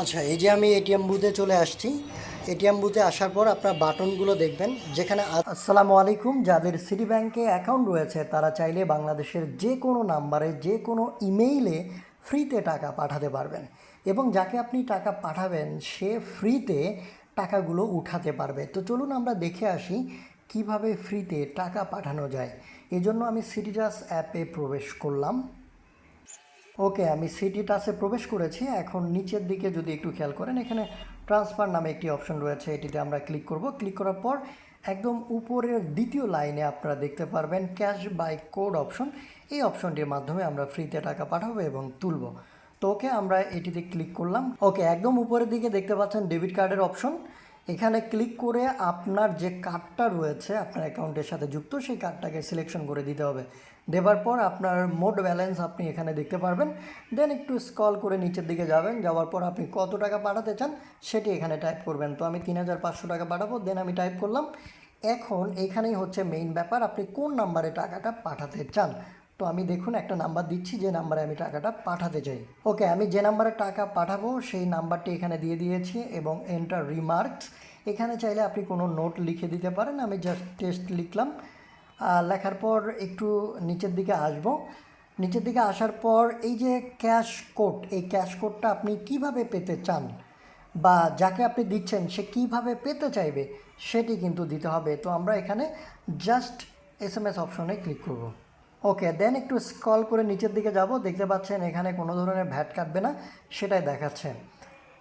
আচ্ছা এই যে আমি এটিএম বুথে চলে আসছি। এটিএম বুথে আসার পর আপনার বাটনগুলো দেখবেন, যেখানে আসসালামু আলাইকুম, যাদের সিটি ব্যাংকে অ্যাকাউন্ট রয়েছে, তারা চাইলে বাংলাদেশের যে কোনো নাম্বারে যে কোনো ইমেইলে ফ্রিতে টাকা পাঠাতে পারবেন। এবং যাকে আপনি টাকা পাঠাবেন, সে ফ্রিতে টাকাগুলো উঠাতে পারবে। তো চলুন আমরা দেখে আসি কীভাবে ফ্রিতে টাকা পাঠানো যায়। এজন্য আমি সিটিজাস অ্যাপে প্রবেশ করলাম। ওকে, আমি সিটি টাসে প্রবেশ করেছি। এখন নিচের দিকে যদি একটু খেয়াল করেন, এখানে ট্রান্সফার নামে একটি অপশন রয়েছে, এটিতে আমরা ক্লিক করব। ক্লিক করার পর একদম উপরের দ্বিতীয় লাইনে আপনারা দেখতে পারবেন ক্যাশ বাই কোড অপশন। এই অপশনটির মাধ্যমে আমরা ফ্রিতে টাকা পাঠাবো এবং তুলব। তো ওকে, আমরা এটিতে ক্লিক করলাম। ওকে, একদম উপরের দিকে দেখতে পাচ্ছেন ডেবিট কার্ডের অপশন। এখানে ক্লিক করে আপনার যে কার্ডটা রয়েছে, আপনার অ্যাকাউন্টের সাথে যুক্ত, সেই কার্ডটাকে সিলেকশন করে দিতে হবে। দেওয়ার পর আপনার মোট ব্যালেন্স আপনি এখানে দেখতে পারবেন। দেন একটু স্কল করে নিচের দিকে যাবেন। যাওয়ার পর আপনি কত টাকা পাঠাতে চান, সেটি এখানে টাইপ করবেন। তো আমি তিন হাজার পাঁচশো টাকা পাঠাবো দেন আমি টাইপ করলাম। এখন এখানেই হচ্ছে মেইন ব্যাপার, আপনি কোন নাম্বারে টাকাটা পাঠাতে চান? তো আমি দেখুন একটা নাম্বার দিচ্ছি, যে নাম্বারে আমি টাকাটা পাঠাতে চাই। ওকে, আমি যে নাম্বারে টাকা পাঠাবো, সেই নাম্বারটি এখানে দিয়ে দিয়েছি এবং এন্টার রিমার্কস এখানে চাইলে আপনি কোনো নোট লিখে দিতে পারেন, আমি জাস্ট টেস্ট লিখলাম। লেখার পর একটু নিচের দিকে আসব। নিচের দিকে আসার পর এই যে ক্যাশ কোড এই ক্যাশ কোডটা আপনি কীভাবে পেতে চান বা যাকে আপনি দিচ্ছেন, সে কীভাবে পেতে চাইবে, সেটি কিন্তু দিতে হবে। তো আমরা এখানে জাস্ট এস এম এস অপশনে ক্লিক করব। ওকে দেন একটু স্ক্রল করে নিচের দিকে যাব, দেখতে পাচ্ছেন এখানে কোনো ধরনের ভ্যাট কাটবে না, সেটাই দেখাচ্ছে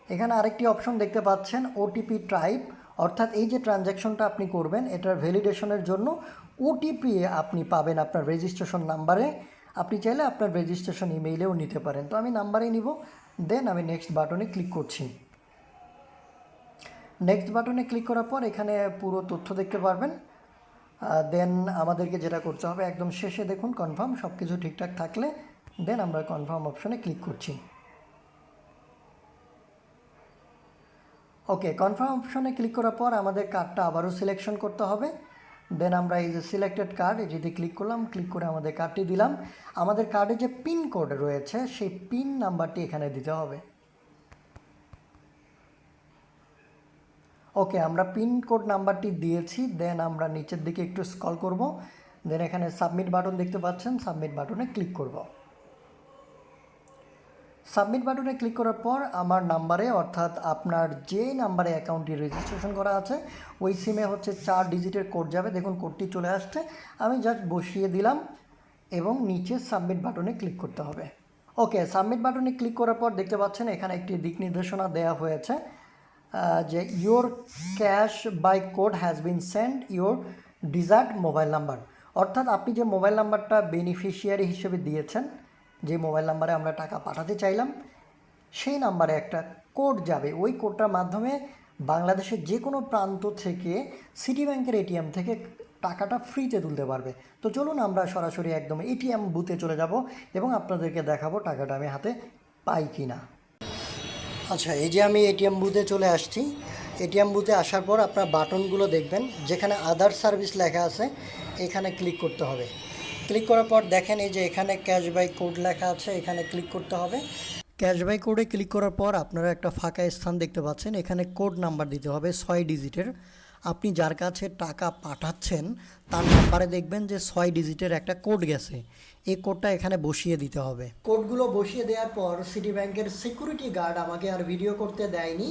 এখানে আরেকটি অপশন দেখতে পাচ্ছেন ওটিপি ট্রাইপ অর্থাৎ এই যে ট্রানজ্যাকশনটা আপনি করবেন, এটার ভ্যালিডেশনের জন্য ওটিপি আপনি পাবেন আপনার রেজিস্ট্রেশন নাম্বারে আপনি চাইলে আপনার রেজিস্ট্রেশন ইমেইলেও নিতে পারেন। তো আমি নাম্বারেই নিব দেন আমি নেক্সট বাটনে ক্লিক করছি। নেক্সট বাটনে ক্লিক করার পর এখানে পুরো তথ্য দেখতে পারবেন। দেন আমাদেরকে যেটা করতে হবে, একদম শেষে দেখুন কনফার্ম সব কিছু ঠিকঠাক থাকলে দেন আমরা কনফার্ম অপশনে ক্লিক করছি। ওকে কনফার্ম অপশনে ক্লিক করার পর আমাদের কার্ডটা আবারও সিলেকশন করতে হবে। দেন আমরা এই যে সিলেক্টেড কার্ড এটিতে ক্লিক করলাম ক্লিক করে আমাদের কার্ডটি দিলাম। আমাদের কার্ডে যে পিন কোড রয়েছে, সেই পিন নাম্বারটি এখানে দিতে হবে। ওকে, আমরা পিন কোড নাম্বারটি দিয়েছি, দেন আমরা নিচের দিকে একটু স্কল করব, দেন এখানে সাবমিট বাটন দেখতে পাচ্ছেন, সাবমিট বাটনে ক্লিক করব। সাবমিট বাটনে ক্লিক করার পর আমার নাম্বারে, অর্থাৎ আপনার যে নাম্বারে অ্যাকাউন্টটি রেজিস্ট্রেশন করা আছে, ওই সিমে হচ্ছে চার ডিজিটের কোড যাবে, দেখুন কোডটি চলে আসছে, আমি জাস্ট বসিয়ে দিলাম, এবং নিচে সাবমিট বাটনে ক্লিক করতে হবে। ওকে, সাবমিট বাটনে ক্লিক করার পর দেখতে পাচ্ছেন এখানে একটি দিক নির্দেশনা দেওয়া হয়েছে যে your cash by code has been send your desired mobile number অর্থাৎ আপনি যে মোবাইল নাম্বারটা বেনিফিশিয়ারি হিসেবে দিয়েছেন, যে মোবাইল নাম্বারে আমরা টাকা পাঠাতে চাইলাম, সেই নাম্বারে একটা কোড যাবে। ওই কোডটার মাধ্যমে বাংলাদেশের যে কোনো প্রান্ত থেকে সিটি ব্যাংকের এটিএম থেকে টাকাটা ফ্রিতে তুলতে পারবে। তো চলুন আমরা সরাসরি একদম এটিএম বুথে চলে যাব এবং আপনাদেরকে দেখাবো টাকাটা আমি হাতে পাই কি না আচ্ছা এই যে আমি এটিএম বুথে চলে আসছি, এটিএম বুথে আসার পর আপনার বাটনগুলো দেখবেন, যেখানে আদার সার্ভিস লেখা আছে, এখানে ক্লিক করতে হবে। ক্লিক করার পর দেখেন এই যে এখানে ক্যাশ বাই কোড লেখা আছে, এখানে ক্লিক করতে হবে। ক্যাশ বাই কোডে ক্লিক করার পর আপনারা একটা ফাঁকা স্থান দেখতে পাচ্ছেন, এখানে কোড নাম্বার দিতে হবে, ছয় ডিজিটের আপনি যার কাছে টাকা পাঠাচ্ছেন, তার নাম্বারে দেখবেন যে ছয় ডিজিটের একটা কোড গেছে। এই কোডটা এখানে বসিয়ে দিতে হবে। কোডগুলো বসিয়ে দেওয়ার পর সিটি ব্যাংকের সিকিউরিটি গার্ড আমাকে আর ভিডিও করতে দেয়নি।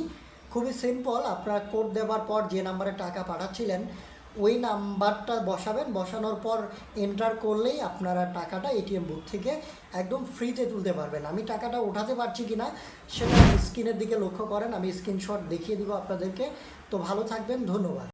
খুবই সিম্পল আপনার কোড দেওয়ার পর যে নাম্বারে টাকা পাঠাচ্ছিলেন ওই নাম্বারটা বসাবেন, বসানোর পর এন্টার করলেই আপনারা টাকাটা এটিএম বুথ থেকে একদম ফ্রিতে তুলতে পারবেন। আমি টাকাটা ওঠাতে পারছি কি না সেটা স্ক্রিনের দিকে লক্ষ্য করেন, আমি স্ক্রিনশট দেখিয়ে দিব আপনাদেরকে। তো ভালো থাকবেন, ধন্যবাদ।